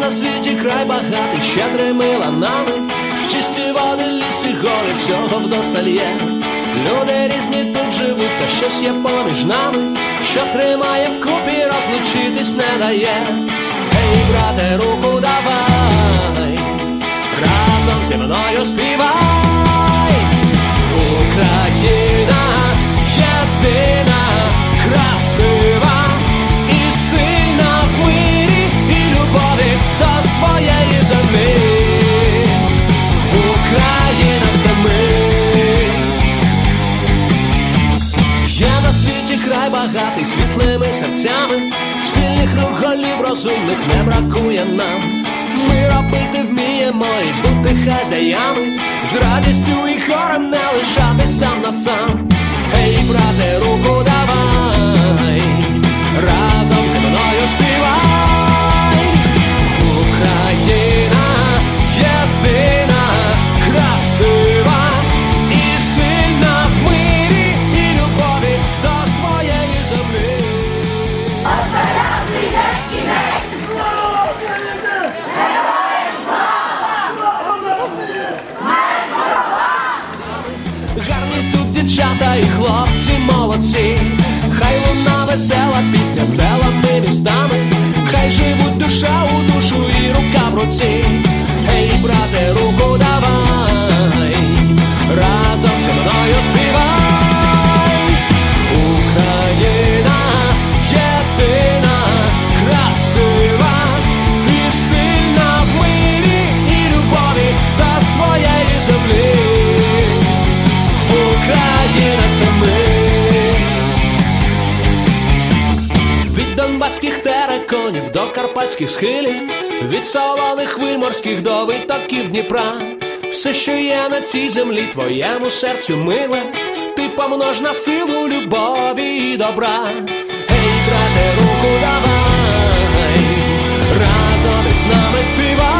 на світі край багатий, щедрими ланами, чисті води, ліси, гори, всього вдосталь є. Люди різні тут живуть, та щось є поміж нами, що тримає вкупі, розлучитись не дає. Ей, брате, руку на світі край багатий світлими серцями, сильних рук розумних не бракує нам. Ми робити вміємо і бути хазяями, з радістю і хором не лишатися на сам. Ей, брате, руку і хлопці молодці, хай луна весела пісня селами містами, хай живуть душа у душу і рука в руці. Ей, брате, руку карпатських тераконів до карпатських схилів, від солоних хвиль морських до витоків Дніпра, все, що є на цій землі, твоєму серцю миле, ти помнож на силу любові і добра, Гей, брате, руку давай, разом із нами співай.